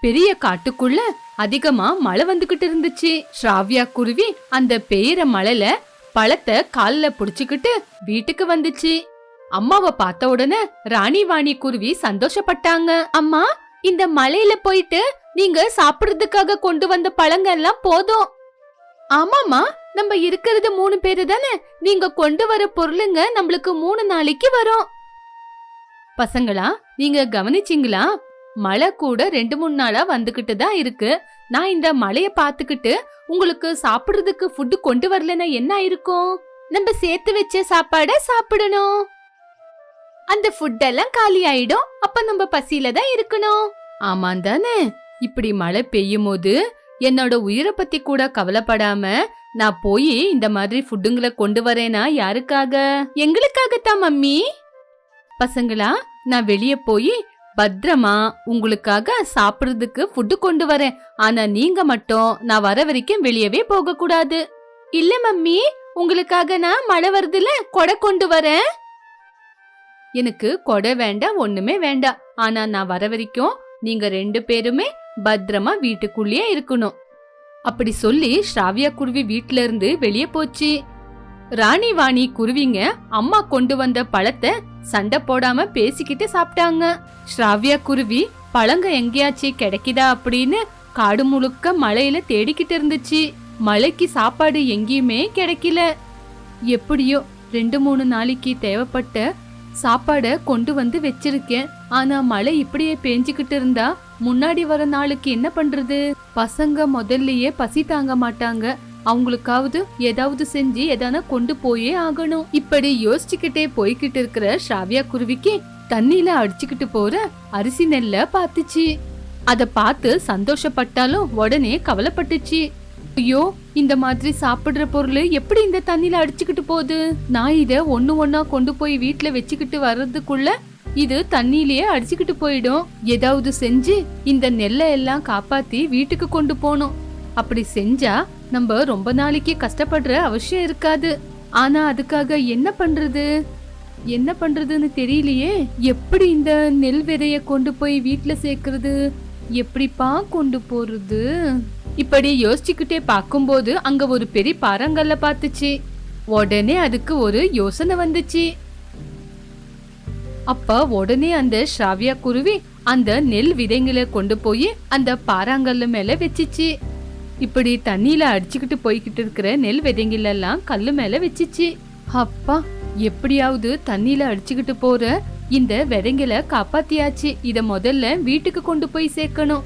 பெரிய காட்டுக்குள்ள அதிகமா மழை வந்துகிட்டு இருந்துச்சு. ஸ்ராவ்யா குருவி அந்த பெய்யற மழைல பழத்தை கால்ல புடிச்சுக்கிட்டு வீட்டுக்கு வந்துச்சு. அம்மாவை பார்த்த உடனே ராணி வாணி குருவி சந்தோஷப்பட்டாங்க. அம்மா இந்த மலையில போயிட்டு நீங்க சாப்பிடுறதுக்காக கொண்டு வந்த பழங்க எல்லாம் போதும். ஆமாமா நம்ம இருக்கிறது மூணு பேரு தானே. நீங்க கொண்டு வர பொருளுங்க நம்மளுக்கு மூணு நாளைக்கு வரும். பசங்களா நீங்க கவனிச்சீங்களா? மழை கூட ரெண்டு மூணு நாளா வந்துகிட்டு தான் இருக்கு. நான் இந்த மழைய பாத்துக்கிட்டு உங்களுக்கு சாப்பிடுறதுக்கு ஃபுட்டு கொண்டு வரலன்னா என்ன இருக்கும் நம்ம சேர்த்து வச்ச சாப்பாட சாப்பிடணும். அந்த ஃபுட் எல்லாம் காலி ஆயிடும். அப்ப நம்ம பசியில தான் இருக்கணும். ஆமா தானே. இப்படி மழை பெய்யும் போது என்னோட உயிரை பத்தி கூட கவலைப்படாம நான் போய் இந்த மாதிரி ஃபுட்டுங்களை கொண்டு வரேனா யாருக்காக? எங்களுக்காகத்தான் மம்மி. பசங்களா நான் வெளியே போய் பத்திரமா உங்களுக்காக சாப்பிடுறதுக்கு ஃபுட்டு கொண்டு வரேன். ஆனா நீங்க மட்டும் நான் வர வரைக்கும் வெளியவே போக கூடாது இல்ல மம்மி உங்களுக்காக நான் மழை வருதுல கொடை கொண்டு வரேன். எனக்கு கொடை வேண்டாம் ஒண்ணுமே வேண்டாம். ஆனா நான் வர வரைக்கும் நீங்க ரெண்டு பேருமே பத்திரமா வீட்டுக்குள்ளேயே இருக்கணும். அப்படி சொல்லி ஸ்ராவியா குருவி வீட்ல இருந்து வெளியே போச்சு. ராணி வாணி குருவிங்க அம்மா கொண்டு வந்த பழத்தை சண்டை போடாம பேசிக்கிட்டு சாப்பிட்டாங்க. ஸ்ராவ்யா குருவி பழங்க எங்கேயாச்சு கிடைக்குதா? அப்படின்னு காடு முழுக்க மலையில தேடிக்கிட்டு இருந்துச்சு. மழைக்கு சாப்பாடு எங்கேயுமே கிடைக்கல. எப்படியோ ரெண்டு மூணு நாளைக்கு தேவைப்பட்ட சாப்பாட கொண்டு வந்து வச்சிருக்கேன். ஆனா மழை இப்படியே பேஞ்சுக்கிட்டு இருந்தா முன்னாடி வர நாளுக்கு என்ன பண்றது? பசங்க முதல்லயே பசி தாங்க மாட்டாங்க. அவங்களுக்காவது ஏதாவது செஞ்சு எதான கொண்டு போயே ஆகணும். இப்படி யோசிச்சுக்கிட்டே போய்கிட்டு இருக்கிற ஷாவியா குருவிக்கு தண்ணியில அடிச்சுக்கிட்டு போற அரிசி நெல்ல பாத்துச்சு அத பார்த்து சந்தோஷப்பட்டாலும் உடனே கவலைப்பட்டுச்சு. ஐயோ இந்த மாதிரி சாப்பிடுற பொருள் எப்படி இந்த தண்ணியில அடிச்சுக்கிட்டு போகுது? நான் இத ஒண்ணு ஒன்னா கொண்டு போய் வீட்டுல வச்சுக்கிட்டு வர்றதுக்குள்ள இது தண்ணியிலேயே அடிச்சுக்கிட்டு போயிடும். ஏதாவது செஞ்சு இந்த நெல்லை எல்லாம் காப்பாத்தி வீட்டுக்கு கொண்டு போகணும். அப்படி செஞ்சா நம்ம ரொம்ப நாளைக்கு கஷ்டப்படுற அவசியம் இருக்காது. ஆனா அதுக்காக என்ன பண்றது? என்ன பண்றதுன்னு தெரியலையே. எப்படி இந்த நெல் விதைய கொண்டு போய் வீட்ல சேர்க்கறது? எப்படிப்பா கொண்டு போறது? இப்படி யோசிச்சுக்கிட்டே பார்க்கும்போது அங்க ஒரு பெரிய பாறாங்கல்ல பார்த்துச்சு. உடனே அதுக்கு ஒரு யோசனை வந்துச்சு. அப்ப உடனே அந்த ஸ்ராவியா குருவி அந்த நெல் விதைங்களை கொண்டு போய் அந்த பாறாங்கல்ல மேல வச்சுச்சு. இப்படி தண்ணியில அடிச்சுக்கிட்டு போய்கிட்டு இருக்கிற நெல் விதைங்களெல்லாம் கல்லு மேல வச்சிச்சு. அப்பா எப்படியாவது தண்ணியில அடிச்சுக்கிட்டு போற இந்த விதைங்களை காப்பாத்தியாச்சு. இத முதல்ல வீட்டுக்கு கொண்டு போய் சேர்க்கணும்.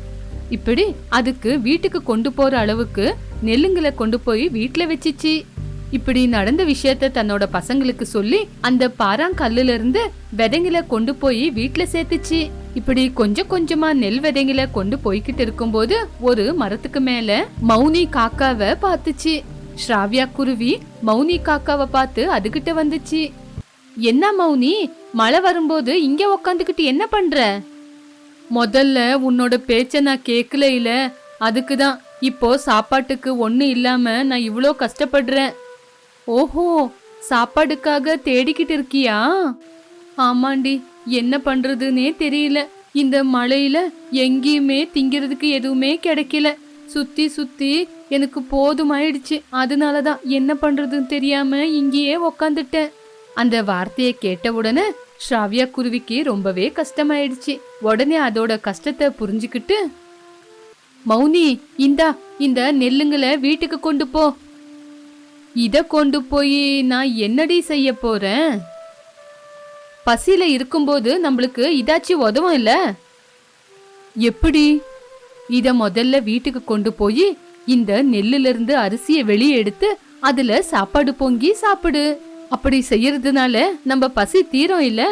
இப்படி அதுக்கு வீட்டுக்கு கொண்டு போற அளவுக்கு நெல்லுங்களை கொண்டு போய் வீட்டுல வச்சுச்சு. இப்படி நடந்த விஷயத்த தன்னோட பசங்களுக்கு சொல்லி அந்த பாறாங்கல்லுல இருந்து விதைங்களை கொண்டு போய் வீட்டுல சேர்த்துச்சு. இப்படி கொஞ்சம் கொஞ்சமா நெல் விதைங்களை கொண்டு போய்கிட்டு இருக்கும்போது ஒரு மரத்துக்கு மேல மௌனி காக்காவை பார்த்துச்சு. ஸ்ராவ்யா குருவி மௌனி காக்காவை பார்த்து அதுகிட்ட வந்துச்சு. என்ன மௌனி மழை வரும்போது இங்க உக்காந்துக்கிட்டு என்ன பண்ற? முதல்ல உன்னோட பேச்ச நான் கேட்கல இல்ல அதுக்கு தான். இப்போ சாப்பாட்டுக்கு ஒண்ணு இல்லாம நான் இவ்ளோ கஷ்டப்படுறேன். ஓஹோ சாப்பாடுக்காக தேடிக்கிட்டு இருக்கியா? ஆமாண்டி என்ன பண்றதுன்னே தெரியல. இந்த மழையில எங்கேயுமே திங்கிறதுக்கு எதுவுமே கிடைக்கல. சுத்தி சுத்தி எனக்கு போதுமாயிடுச்சு. அதனால தான் என்ன பண்றதுன்னு தெரியாம இங்கேயே உக்காந்துட்டேன். அந்த வார்த்தையை கேட்ட உடனே ஸ்ராவியா குருவிக்கு ரொம்பவே கஷ்டமாயிடுச்சு. உடனே அதோட கஷ்டத்தை புரிஞ்சுக்கிட்டு மௌனி இந்தா இந்த நெல்லுங்களை வீட்டுக்கு கொண்டு போ. இத கொண்டு போய் நான் என்னடி செய்ய போறேன்? பசியில இருக்கும்போது நம்மளுக்கு இதாச்சும் உதவும் இல்ல? எப்படி? இத முதல்ல வீட்டுக்கு கொண்டு போய் இந்த நெல்லுல இருந்து அரிசியை வெளியே எடுத்து அதுல சாப்பாடு பொங்கி சாப்பிடு. அப்படி செய்யறதுனால நம்ம பசி தீரும் இல்ல?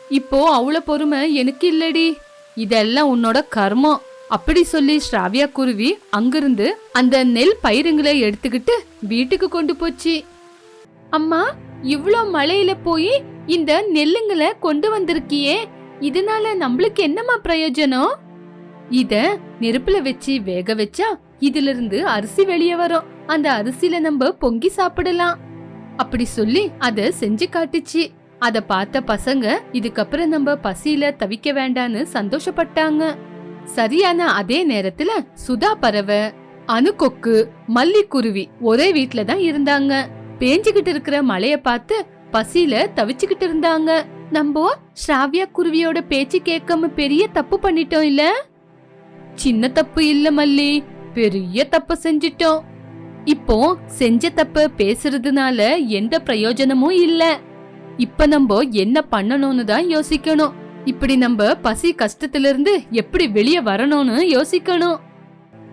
இப்போ அவ்வளோ பொறுமை எனக்கு இல்லடி. இதெல்லாம் உன்னோட கர்மம். அப்படி சொல்லி ஸ்ராவியா குருவி அங்கிருந்து அந்த நெல் பயிருங்களை எடுத்துக்கிட்டு வீட்டுக்கு கொண்டு போச்சு. அம்மா இவ்ளோ மழையில போய் இந்த நெல்லுங்களை கொண்டு வந்திருக்கியே. இதனால நம்மளுக்கு என்னம்மா பிரயோஜனம்? இத நெருப்புல வச்சு வேக வச்சா இதுல இருந்து அரிசி வெளியே வரும். அந்த அரிசியில நம்ம பொங்கி சாப்பிடலாம். அப்படி சொல்லி அத செஞ்சு காட்டுச்சு. அத பார்த்த பசங்க இதுக்கப்புறம் நம்ம பசியில தவிக்க வேண்டான்னு சந்தோஷப்பட்டாங்க. சரியான அதே நேரத்துல சுதா பறவை அணுக்கொக்கு மல்லிக்குருவி ஒரே வீட்டுல தான் இருந்தாங்க. பேஞ்சுகிட்டு இருக்கிற மழைய பார்த்து பசியில தவிச்சுக்கிட்டு இருந்தாங்க. நம்ம ஸ்ராவியா குருவியோட பேச்சு கேட்காம பெரிய தப்பு பண்ணிட்டோம் இல்ல? சின்ன தப்பு இல்ல மல்லி பெரிய தப்பு செஞ்சிட்டோம். இப்போ செஞ்ச தப்ப பேசுறதுனால எந்த பிரயோஜனமும் இல்ல. இப்ப நம்ம என்ன பண்ணணும்னு தான் யோசிக்கணும். இப்படி நம்ம பசி கஷ்டத்துல இருந்து எப்படி வெளியே வரணும்னு யோசிக்கணும்.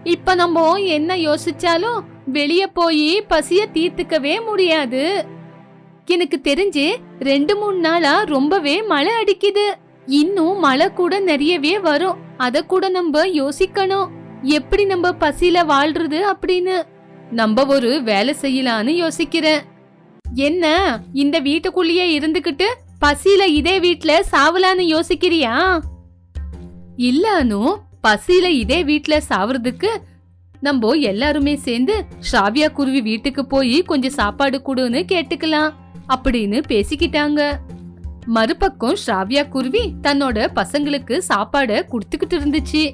இப்ப நம்ம என்ன யோசிச்சாலும் வெளிய போய் பசிய தீர்த்துக்கவே முடியாது. எனக்கு தெரிஞ்சு ரெண்டு மூணு நாளா ரொம்பவே மழை அடிக்குது. இன்னும் மழை கூட நிறையவே வரும். அத கூட நம்ம யோசிக்கணும். எப்படி நம்ம பசியில வாழ்றது அப்படின்னு. நம்ம ஒரு வேலை செய்யலான்னு யோசிக்கிறேன். என்ன இந்த வீட்டுக்குள்ளேயே இருந்துகிட்டு பசியில இதே வீட்ல சாவலான்னு யோசிக்கிறியா? இல்ல அனு பசியில இதே வீட்டுல சாவறதுக்கு நம்ம எல்லாருமே சேர்ந்து ஷாவியா குருவி வீட்டுக்கு போய் கொஞ்சம் சாப்பாடு கொடுன்னு கேட்டுக்கலாம் அப்படின்னு பேசிக்கிட்டாங்க. மறுபக்கம் ஷாவியா குருவி தன்னோட பசங்களுக்கு சாப்பாட குடுத்துக்கிட்டு இருந்துச்சு.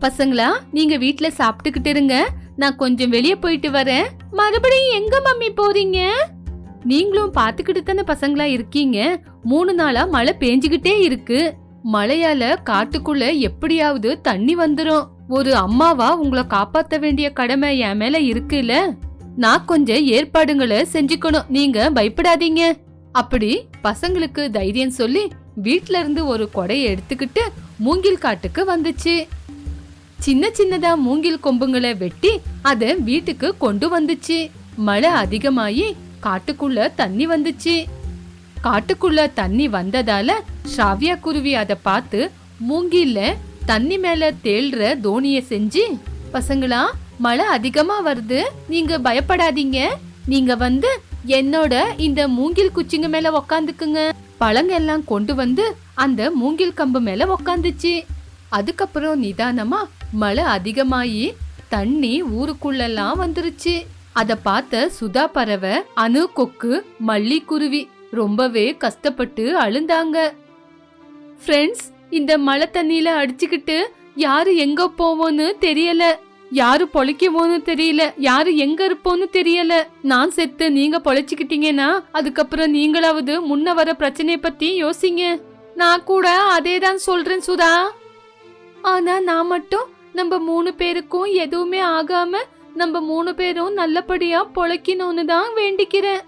பசங்களா நீங்க வீட்டுல சாப்பிட்டுக்கிட்டு இருங்க. நான் கொஞ்சம் வெளியே போயிட்டு வரேன். மறுபடியும் எங்க மம்மி போறீங்க? நீங்களும் பாத்துக்கிட்டு தானே பசங்களா இருக்கீங்க. மூணு நாளா மழை பேஞ்சுகிட்டே இருக்கு. மழையால காட்டுக்குள்ள எப்படியாவது தண்ணி வந்துரும். ஒரு அம்மாவா உங்களை காப்பாத்த வேண்டிய கடமை என் மேல இருக்குல்ல? நான் கொஞ்சம் ஏற்பாடுங்களை செஞ்சுக்கணும். நீங்க பயப்படாதீங்க. அப்படி பசங்களுக்கு தைரியம் சொல்லி வீட்ல இருந்து ஒரு கொடையை எடுத்துக்கிட்டு மூங்கில் காட்டுக்கு வந்துச்சு. சின்ன சின்னதா மூங்கில் கொம்புங்களை வெட்டி அதை வீட்டுக்கு கொண்டு வந்துச்சு. மழை அதிகமாயி காட்டுக்குள்ள தண்ணி வந்துச்சு. காட்டுக்குள்ள தண்ணி வந்ததால ஷாவ்யா குருவி அதை பார்த்து மூங்கில தண்ணி மேல தேள்ற தோனிய செஞ்சு பசங்களா மழை அதிகமா வருது. நீங்க பயப்படாதீங்க. நீங்க வந்து என்னோட இந்த மூங்கில் குச்சிங்க மேல உக்காந்துக்குங்க. பழங்க எல்லாம் கொண்டு வந்து அந்த மூங்கில் கம்பு மேல உக்காந்துச்சு. அதுக்கப்புறம் நிதானமா மழை அதிகமாயி தண்ணி ஊருக்குள்ளெல்லாம் வந்துருச்சு. அத பார்த்த சுதா பறவை அணு கொக்கு மல்லி குருவி ரொம்பவே கஷ்டப்பட்டு அழுந்தாங்க. ஃப்ரெண்ட்ஸ் இந்த மழை தண்ணியில அடிச்சுக்கிட்டு யாரு எங்க போவோன்னு தெரியல. யாரு பொழைக்குவோன்னு தெரியல. யாரு எங்க இருப்போன்னு தெரியல. நான் செத்து நீங்க பொழைச்சுக்கிட்டீங்கன்னா அதுக்கப்புறம் நீங்களாவது முன்ன வர பிரச்சனைய பத்தி யோசிங்க. நான் கூட அதே தான் சொல்றேன் சுதா. ஆனா நான் மட்டும் நம்ம மூணு பேருக்கும் எதுவுமே ஆகாம நம்ம மூணு பேரும் நல்லபடியா பொழைக்கணும்னு தான் வேண்டிக்கிறேன்.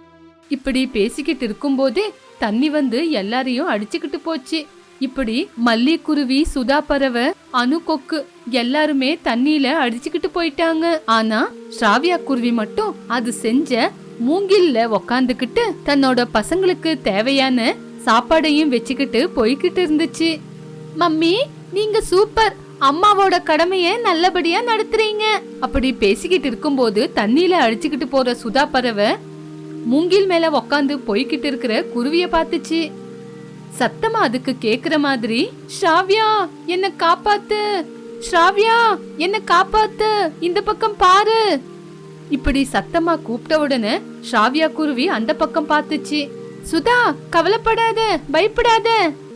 இப்படி பேசிக்கிட்டு இருக்கும்போதே தண்ணி வந்து எல்லாரையும் அடிச்சுக்கிட்டு போச்சு. இப்படி மல்லிக்குருவி சுதா பறவை அணு கொக்கு எல்லாருமே தண்ணியில அடிச்சுக்கிட்டு போயிட்டாங்க. ஆனா ஸ்ராவியா குருவி மட்டும் அது செஞ்ச மூங்கில்ல உக்காந்துக்கிட்டு தன்னோட பசங்களுக்கு தேவையான சாப்பாடையும் வச்சுக்கிட்டு போய்கிட்டு இருந்துச்சு. மம்மி நீங்க சூப்பர்! அம்மாவோட கடமைய நல்லபடியா நடத்துறீங்க. அப்படி பேசிக்கிட்டு இருக்கும்போது தண்ணியில அடிச்சுக்கிட்டு போற சுதா பறவை மூங்கில் மேல உக்காந்து போய்கிட்டு இருக்கிற குருவிய பார்த்துச்சு. சத்தமா அதுக்கு கேக்குற மாதிரி ஷ்ராவ்யா என்ன காப்பாத்து! ஷ்ராவ்யா என்ன காப்பாத்து! இந்த பக்கம் பாரு! இப்படி சத்தமா கூப்பிட்ட உடனே ஷ்ராவ்யா குருவி அந்த பக்கம் பார்த்துச்சு சுதா கவலைப்படாத பயப்படாத!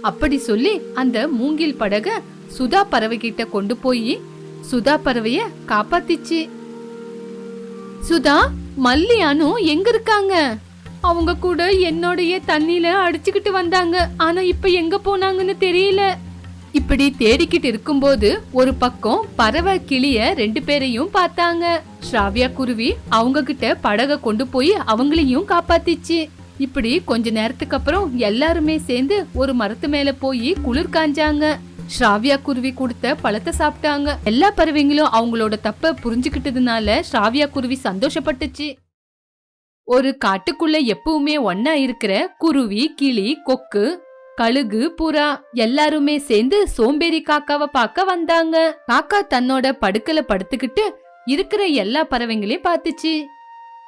அப்படி சொல்லி அந்த மூங்கில் படக சுதா பறவை கிட்ட கொண்டு போய் சுதா பறவைய காப்பாத்திச்சு. சுதா மல்லியானும் எங்க இருக்காங்க? அவங்க கூட என்னோடைய தண்ணியில அடிச்சுக்கிட்டு வந்தாங்க. ஆனா இப்ப எங்க போனாங்கன்னு தெரியல. இப்படி தேடிக்கிட்டு இருக்கும்போது ஒரு பக்கம் பறவை கிளிய ரெண்டு பேரையும் பார்த்தாங்க. ஸ்ராவியா குருவி அவங்க கிட்ட படக கொண்டு போய் அவங்களையும் காப்பாத்திச்சு. இப்படி கொஞ்ச நேரத்துக்கு அப்புறம் எல்லாருமே சேர்ந்து ஒரு மரத்து மேல போய் குளிர் காஞ்சாங்க. ஸ்ராவியா குருவி கொடுத்த பழத்தை சாப்பிட்டாங்க. எல்லா பறவைங்களும் அவங்களோட தப்ப புரிஞ்சுக்கிட்டதுனால ஸ்ராவியா குருவி சந்தோஷப்பட்டுச்சு. ஒரு காட்டுக்குள்ள எப்பவுமே ஒன்னா இருக்கிற குருவி கிளி கொக்கு கழுகு புறா எல்லாருமே சேர்ந்து சோம்பேறி காக்காவை பார்க்க வந்தாங்க. காக்கா தன்னோட படுக்கல படுத்துக்கிட்டு இருக்கிற எல்லா பறவைங்களையும் பார்த்துச்சு.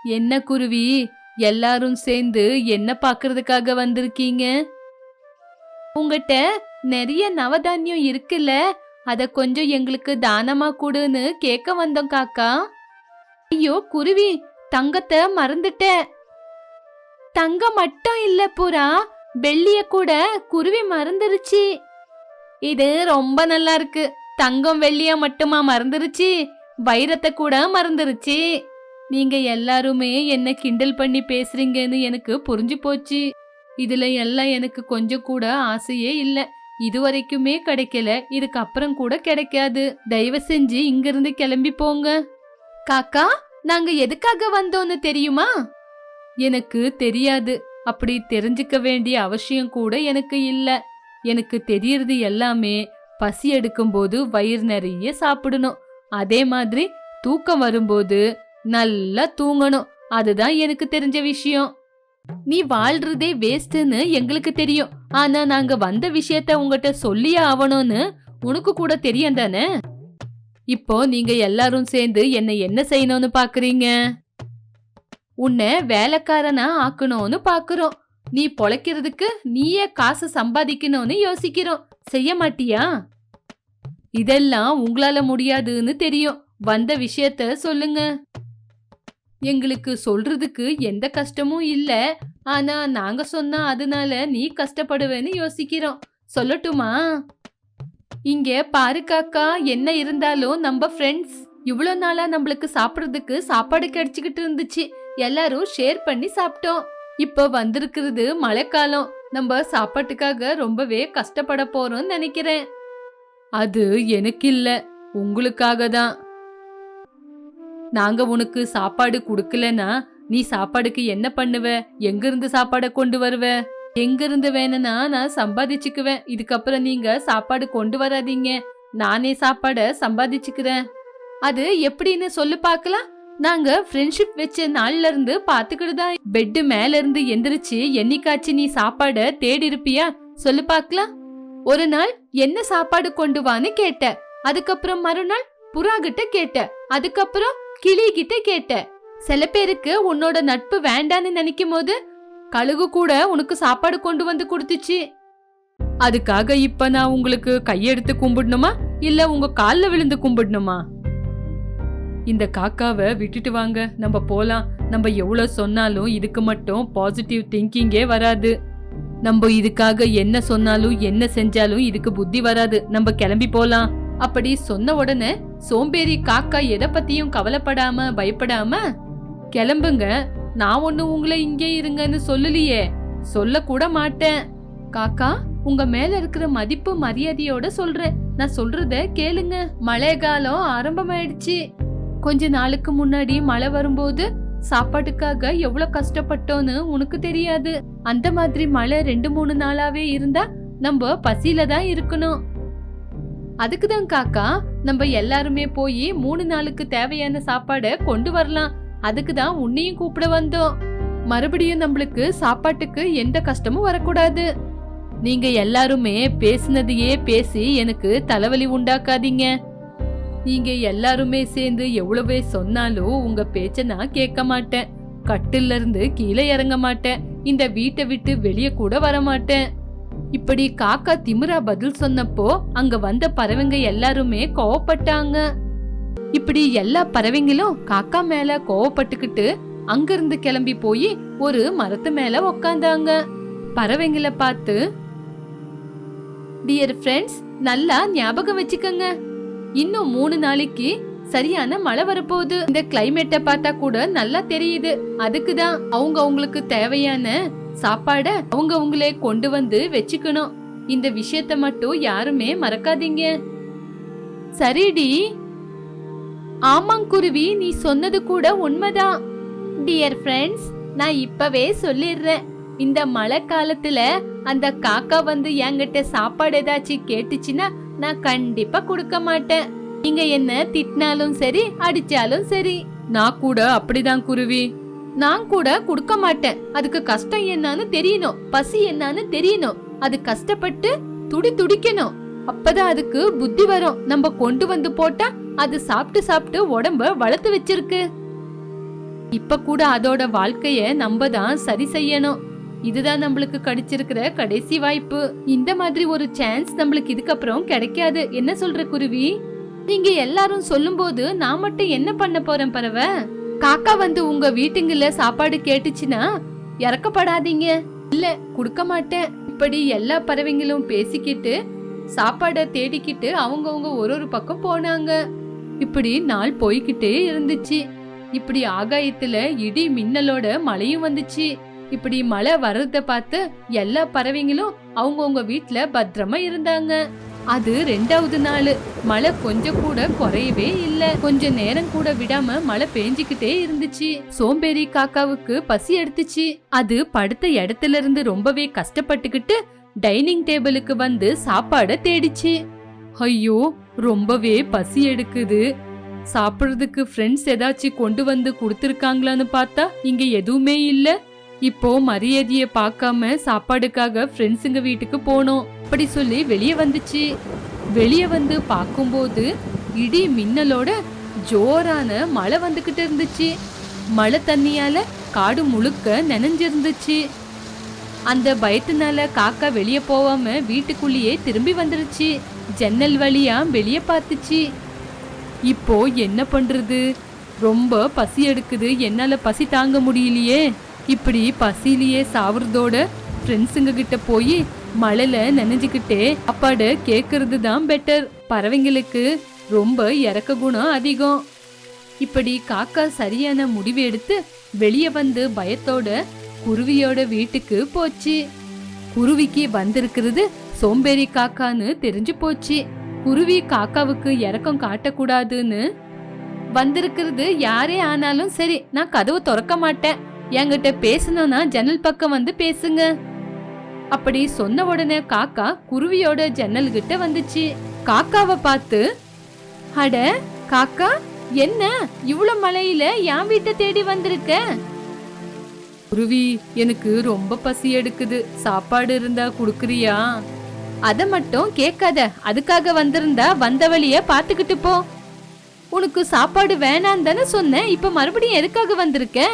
என்ன குருவி? எல்லாரும் சேர்ந்து என்ன பாக்குறதுக்காக வந்திருக்கீங்க? உங்ககிட்ட நிறைய நவதானியம் இருக்குல்ல அத கொஞ்சம் எங்களுக்கு தானமா கொடுன்னு கேட்க வந்தோம் காக்கா. ஐயோ குருவி தங்கத்தை மறந்துட்டேன். தங்கம் மட்டும் இல்ல புறா வெள்ளிய கூட குருவி மறந்துருச்சு. இது ரொம்ப நல்லா இருக்கு. தங்கம் வெள்ளிய மட்டுமா மறந்துருச்சு வைரத்தை கூட மறந்துருச்சு. நீங்க எல்லாருமே என்ன கிண்டல் பண்ணி பேசுறீங்கன்னு எனக்கு புரிஞ்சு போச்சு. இதுல எல்லாம் எனக்கு கொஞ்சம் கூட ஆசையே இல்ல. இதுவரைக்குமே கிடைக்கல. இதுக்கப்புறம் கூட கிடைக்காது. தயவு செஞ்சு இங்கிருந்து கிளம்பி போங்க. காக்கா நாங்க எதுக்காக வந்தோம்னு தெரியுமா? எனக்கு தெரியாது. அப்படி தெரிஞ்சுக்க வேண்டிய அவசியம் கூட எனக்கு இல்ல. எனக்கு தெரியறது எல்லாமே பசி எடுக்கும்போது வயிறு நிறைய சாப்பிடணும். அதே மாதிரி தூக்கம் வரும்போது நல்லா தூங்கணும். அதுதான் எனக்கு தெரிஞ்ச விஷயம். நீ வாழ்றதே வேஸ்ட்னு எங்களுக்கு தெரியும். ஆனா நாங்க வந்த விஷயத்த உங்ககிட்ட சொல்லியே ஆவணும்னு உனக்கு கூட தெரியும் தானே? இப்போ நீங்க எல்லாரும் சேர்ந்து என்ன என்ன செய்யணும்னு பாக்குறீங்க? உன்னை வேலைக்காரனா ஆக்கணும்னு பாக்குறோம். நீ பொழைக்கிறதுக்கு நீயே காசு சம்பாதிக்கணும்னு யோசிக்கிறோம். செய்ய மாட்டியா? இதெல்லாம் உங்களால முடியாதுன்னு தெரியும். வந்த விஷயத்த சொல்லுங்க. எங்களுக்கு சொல்றதுக்கு எந்த கஷ்டமும் இல்ல. ஆனா நாங்க சொன்னா அதனால நீ கஷ்டப்படுவேன்னு யோசிக்கிறோம். சொல்லட்டுமா? இங்க பாரு காக்கா என்ன இருந்தாலும் நம்ம ஃப்ரெண்ட்ஸ் இவ்வளோ நாளா நம்மளுக்கு சாப்பிடுறதுக்கு சாப்பாடு கிடைச்சிக்கிட்டு இருந்துச்சு. எல்லாரும் ஷேர் பண்ணி சாப்பிட்டோம். இப்போ வந்திருக்கிறது மழைக்காலம். நம்ம சாப்பாட்டுக்காக ரொம்பவே கஷ்டப்பட போறோம்னு நினைக்கிறேன். அது எனக்கு இல்ல உங்களுக்காக தான். நாங்க உனக்கு சாப்பாடு குடுக்கலனா நீ சாப்பாடுக்கு என்ன பண்ணுவ? எங்கிருந்து சாப்பாடை கொண்டு வருவ? எங்கிருந்து வேணும்னா நான் சம்பாதிச்சுக்குவேன். இதுக்கப்புறம் நீங்க சாப்பாடு கொண்டு வராதீங்க. நானே சாப்பாட சம்பாதிச்சுக்கிறேன். அது எப்படின்னு சொல்லு பார்க்கலாம். நாங்க ஃப்ரெண்ட்ஷிப் வச்ச நாள்ல இருந்து பாத்துக்கிட்டு தான் பெட்டு மேல இருந்து எந்திரிச்சு என்னைக்காச்சு நீ சாப்பாட தேடி இருப்பியா? சொல்லு பார்க்கலாம். ஒரு நாள் என்ன சாப்பாடு கொண்டு வான்னு கேட்ட. அதுக்கப்புறம் மறுநாள் புறா கிட்ட கேட்ட. அதுக்கப்புறம் கிளி கிட்ட கேட்ட. சில பேருக்கு உன்னோட நட்பு வேண்டான்னு நினைக்கும் போது கழுகு கூட உனக்கு சாப்பாடு கொண்டு வந்து கொடுத்துச்சு. அதுக்காக இப்ப நான் உங்களுக்கு கையெடுத்து கும்பிடணுமா? இல்ல உங்க கால்ல விழுந்து கும்பிடணுமா? இந்த காக்காவை விட்டுட்டு வாங்க. நம்ம போலாம். நம்ம எவ்வளவு சொன்னாலும் இதுக்கு மட்டும் பாசிட்டிவ் திங்கிங்கே வராது. நம்ம இதுக்காக என்ன சொன்னாலும் என்ன செஞ்சாலும் இதுக்கு புத்தி வராது. நம்ம கிளம்பி போலாம். அப்படி சொன்ன உடனே சோம்பேறி காக்கா எதை பத்தியும் கவலைப்படாம பயப்படாம கிளம்புங்க. நான் ஒண்ணு உங்களை இங்கே இருங்கன்னு சொல்லலையே. சொல்ல கூட மாட்டேன். காக்கா உங்க மேல இருக்கிற மதிப்பு மரியாதையோட சொல்றேன் நான் சொல்றத கேளுங்க. மழை காலம் ஆரம்பமாயிடுச்சு. கொஞ்ச நாளுக்கு முன்னாடி மழை வரும்போது சாப்பாட்டுக்காக எவ்வளவு கஷ்டப்பட்டோன்னு உனக்கு தெரியாது. அந்த மாதிரி மழை ரெண்டு மூணு நாளாவே இருந்தா நம்ம பசியில தான் இருக்கணும். அதுக்குதான் காக்கா நம்ம எல்லாருமே போய் மூணு நாளுக்கு தேவையான சாப்பாடை கொண்டு வரலாம். அதுக்கு தான் உன்னையும் கூப்பிட வந்தோம். மறுபடியும் நம்மளுக்கு சாப்பாட்டுக்கு எந்த கஷ்டமும் வரக்கூடாது. நீங்க எல்லாருமே பேசினதையே பேசி எனக்கு தலைவலி உண்டாக்காதீங்க. நீங்க எல்லாருமே சேர்ந்து எவ்வளவே சொன்னாலும் உங்க பேச்ச நான் கேட்க மாட்டேன். கட்டில இருந்து கீழே இறங்க மாட்டேன். இந்த வீட்டை விட்டு வெளியே கூட வர மாட்டேன். இப்படி காக்கா திமிரா பதில் சொன்னப்போ அங்க வந்த பறவைங்க எல்லாருமே கோவப்பட்டாங்க. இப்படி எல்லா பறவைங்களும் காக்கா மேல கோவப்பட்டுக்கிட்டு அங்கிருந்து கிளம்பி போய் ஒரு மரத்து மேல உக்காந்தாங்க. பறவைங்களை பார்த்து டியர் ஃப்ரெண்ட்ஸ் நல்லா ஞாபகம் வச்சுக்கோங்க. இன்னும் மூணு நாளைக்கு சரியான மழை வரப்போகுது. இந்த கிளைமேட்டை பார்த்தா கூட நல்லா தெரியுது. அதுக்கு தான் அவங்க அவங்களுக்கு தேவையான சாப்பாட அவங்க அவங்களே கொண்டு வந்து வச்சுக்கணும். இந்த விஷயத்த மட்டும் யாருமே மறக்காதீங்க. சரிடி. ஆமாங்குருவி நீ சொன்னது கூட உண்மைதான் டியர் ஃப்ரெண்ட்ஸ் நான் இப்பவே சொல்லிடுறேன் இந்த மழை காலத்துல அந்த காக்கா வந்து என்கிட்ட சாப்பாடு ஏதாச்சும் கேட்டுச்சுன்னா நான் கண்டிப்பா கொடுக்க மாட்டேன். நீங்க என்ன திட்டினாலும் சரி அடிச்சாலும் சரி. நான் கூட அப்படிதான் குருவி. நான் கூட கொடுக்க மாட்டேன். அதுக்கு கஷ்டம் என்னன்னு தெரியணும். பசி என்னன்னு தெரியணும். அது கஷ்டப்பட்டு துடி துடிக்கணும். அப்பதான் அதுக்கு புத்தி வரும். நம்ம கொண்டு வந்து போட்டா அது சாப்பிட்டு சாப்பிட்டு உடம்ப வளர்த்து வச்சிருக்கு. இப்ப கூட அதோட வாழ்க்கைய நம்ம தான் சரி செய்யணும். இதுதான் நம்மளுக்கு கிடைச்சிருக்கிற கடைசி வாய்ப்பு. இந்த மாதிரி ஒரு சான்ஸ் நம்மளுக்கு இதுக்கப்புறம் கிடைக்காது. என்ன சொல்ற குருவி? நீங்க எல்லாரும் சொல்லும்போது நான் மட்டும் என்ன பண்ண போறேன் பறவை காக்கா வந்து உங்க வீட்டுங்கல சாப்பாடு கேட்டுச்சுன்னா இறக்கப்படாதீங்க. இல்ல கொடுக்க மாட்டேன். இப்படி எல்லா பறவைங்களும் பேசிக்கிட்டு சாப்பாடை தேடிக்கிட்டு அவங்கவுங்க ஒரு ஒரு பக்கம் போனாங்க. இப்படி நாள் போய்கிட்டே இருந்துச்சு. இப்படி ஆகாயத்துல இடி மின்னலோட மழையும் வந்துச்சு. இப்படி மழை வர்றத பார்த்து எல்லா பறவைங்களும் அவங்கவுங்க வீட்டுல பத்திரமா இருந்தாங்க. அது ரெண்டாவது நாள். மழை கொஞ்சம் கூட குறையவே இல்ல. கொஞ்ச நேரம் கூட விடாம மழை பேஞ்சுக்கிட்டே இருந்துச்சு. சோம்பேறி காக்காவுக்கு பசி எடுத்துச்சு. அது படுத்த இடத்துல இருந்து ரொம்பவே கஷ்டப்பட்டுக்கிட்டு டைனிங் டேபிளுக்கு வந்து சாப்பாட தேடிச்சு. ஐயோ ரொம்பவே பசி எடுக்குது. சாப்பிடுறதுக்கு ஃப்ரெண்ட்ஸ் ஏதாச்சும் கொண்டு வந்து கொடுத்துருக்காங்களான்னு பார்த்தா இங்க எதுவுமே இல்ல. இப்போ மரியாதைய பார்க்காம சாப்பாடுக்காக ஃப்ரெண்ட்ஸுங்க வீட்டுக்கு போனோம். அப்படி சொல்லி வெளியே வந்துச்சு. வெளியே வந்து பார்க்கும்போது இடி மின்னலோட ஜோரான மழை வந்துகிட்டு இருந்துச்சு. மழை தண்ணியால காடு முழுக்க நனைஞ்சிருந்துச்சு. அந்த பயத்தினால காக்கா வெளியே போகாம வீட்டுக்குள்ளேயே திரும்பி வந்துருச்சு. ஜன்னல் வழியா வெளியே பார்த்துச்சு. இப்போ என்ன பண்றது? ரொம்ப பசி எடுக்குது. என்னால பசி தாங்க முடியலையே. இப்படி பசியிலேயே சாவறதோட ஃப்ரெண்ட்ஸுங்க கிட்ட போய் மழையில நினைஞ்சுக்கிட்டே அப்பாட கேட்கறது தான் பெட்டர் பறவைங்களுக்கு ரொம்ப இறக்க குணம் அதிகம். இப்படி காக்கா சரியான முடிவு எடுத்து வெளியே வந்து பயத்தோட குருவியோட வீட்டுக்கு போச்சு. குருவிக்கு வந்திருக்கிறது சோம்பேறி காக்கான்னு தெரிஞ்சு போச்சு. குருவி காக்காவுக்கு இறக்கம் காட்டக்கூடாதுன்னு வந்திருக்கிறது யாரே ஆனாலும் சரி நான் கதவு திறக்க மாட்டேன். என்கிட்ட பேசணும்னா ஜன்னல் பக்கம் வந்து பேசுங்க. அப்படி சொன்ன உடனே காக்கா குருவியோட ஜன்னல் கிட்ட வந்துச்சு. காக்காவை பார்த்து அட காக்கா என்ன? இவ்வளவு மழையில என் வீட்டை தேடி வந்திருக்க? குருவி எனக்கு ரொம்ப பசி எடுக்குது. சாப்பாடு இருந்தா குடுக்குறியா? அத மட்டும் கேட்காத அதுக்காக வந்திருந்தா வந்த வழிய பாத்துக்கிட்டு போ. உனக்கு சாப்பாடு வேணாம் தானே சொன்னேன். இப்ப மறுபடியும் எதுக்காக வந்திருக்க?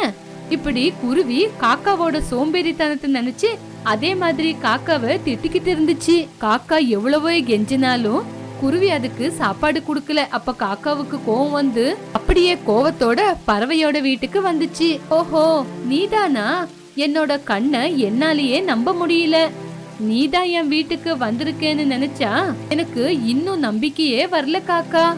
இப்படி குருவி காக்காவோட சோம்பேறித்தனத்தை நினைச்சு அதே மாதிரி காக்காவை திட்டிக்கிட்டு இருந்துச்சு. காக்கா எவ்வளவோ கெஞ்சினாலும் குருவி அதுக்கு சாப்பாடு கொடுக்கல. அப்ப காக்காவுக்கு கோவம் வந்து அப்படியே கோவத்தோட பறவையோட வீட்டுக்கு வந்துச்சு. ஓஹோ நீதானா? என்னோட கண்ணை என்னாலேயே நம்ப முடியல. நீதான் என் வீட்டுக்கு வந்திருக்கேன்னு நினைச்சா எனக்கு இன்னும் நம்பிக்கையே வரல காக்கா.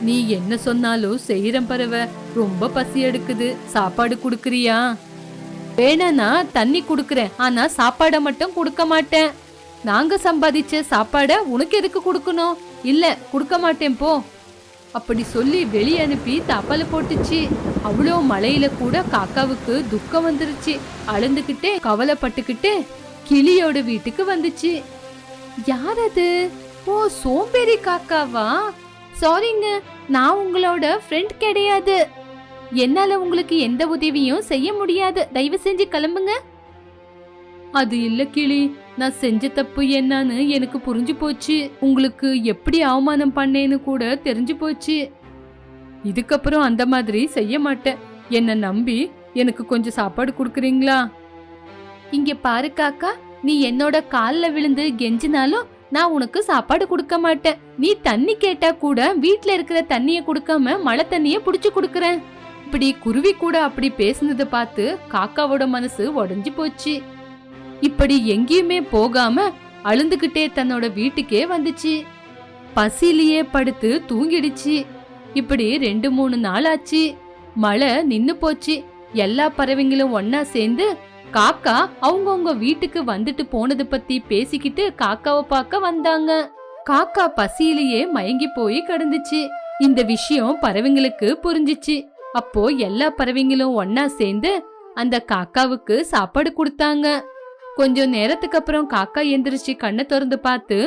நீ என்ன சொன்னாலும் செய்யறேன் பறவை ரொம்ப பசி எடுக்குது. சாப்பாடு குடுக்கறியா? வேணானா தண்ணி குடுக்கறேன். ஆனா சாப்பாட மட்டும் கொடுக்க மாட்டேன். நாங்க சம்பாதிச்ச சாப்பாட உனக்கு எதுக்கு கொடுக்கணும்? இல்ல கொடுக்க மாட்டேன் போ. அப்படி சொல்லி வெளியே அனுப்பி தப்பால போட்டுச்சு. அவ்வளோ மழையில கூட காக்காவுக்கு துக்கம் வந்துருச்சு. அழுந்துகிட்டே கவலைப்பட்டுக்கிட்டே கிளியோட வீட்டுக்கு வந்துச்சு. யார் அது ஓ சோம்பேறி காக்காவா? சாரிங்க நான் உங்களோட ஃப்ரெண்ட் கிடையாது. என்னால உங்களுக்கு எந்த உதவியும் செய்ய முடியாது. தயவு செஞ்சு கிளம்புங்க. அது இல்ல கிளி நான் செஞ்ச தப்பு என்னன்னு எனக்கு புரிஞ்சு போச்சு. உங்களுக்கு எப்படி அவமானம் பண்ணேன்னு கூட தெரிஞ்சு போச்சு. இதுக்கப்புறம் அந்த மாதிரி செய்ய மாட்டேன். என்ன நம்பி எனக்கு கொஞ்சம் சாப்பாடு கொடுக்குறீங்களா? இங்க பாரு காக்கா நீ என்னோட கால்ல விழுந்து கெஞ்சினாலும் நான் உனக்கு சாப்பாடு கொடுக்க மாட்டேன். நீ தண்ணி கேட்டா கூட வீட்ல இருக்கிற தண்ணிய கொடுக்காம மழை தண்ணிய புடிச்சு கொடுக்கறேன். இப்படி குருவி கூட அப்படி பேசுனதை பார்த்து காக்காவோட மனசு உடஞ்சு போச்சு. இப்படி எங்கேயுமே போகாம அழுந்துகிட்டே தன்னோட வீட்டுக்கே வந்துச்சு. பசியிலேயே படுத்து தூங்கிடுச்சு. இப்படி ரெண்டு மூணு நாள் ஆச்சு. மழை நின்னு போச்சு. எல்லா பறவைங்களும் ஒன்னா சேர்ந்து காக்கா அவங்கவங்க வீட்டுக்கு வந்துட்டு போனது பத்தி பேசிக்கிட்டு காக்காவை பார்க்க வந்தாங்க. காக்கா பசியிலேயே மயங்கி போய் கிடந்துச்சு. இந்த விஷயம் பறவைங்களுக்கு புரிஞ்சிச்சு. அப்போ எல்லா பறவைங்களும் ஒன்னா சேர்ந்து அந்த காக்காவுக்கு சாப்பாடு கொடுத்தாங்க. கொஞ்சம் நேரத்துக்கு அப்புறம் காக்கா எந்திரிச்சு கண்ணை திறந்து பார்த்து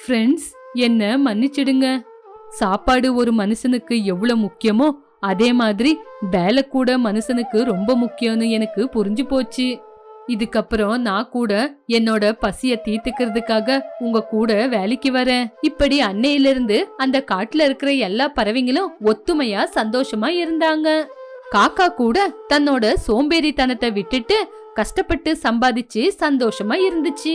ஃப்ரெண்ட்ஸ் என்ன மன்னிச்சிடுங்க. சாப்பாடு ஒரு மனுஷனுக்கு எவ்வளவு முக்கியமோ அதே மாதிரி வேலை கூட மனுஷனுக்கு ரொம்ப முக்கியம்னு எனக்கு புரிஞ்சு போச்சு. இதுக்கப்புறம் நான் கூட என்னோட பசிய தீர்த்துக்கிறதுக்காக உங்க கூட வேலைக்கு வரேன். இப்படி அன்னையிலிருந்து அந்த காட்டுல இருக்கிற எல்லா பறவைங்களும் ஒத்துமையா சந்தோஷமா இருந்தாங்க. காக்கா கூட தன்னோட சோம்பேறித்தனத்தை விட்டுட்டு கஷ்டப்பட்டு சம்பாதிச்சு சந்தோஷமா இருந்துச்சு.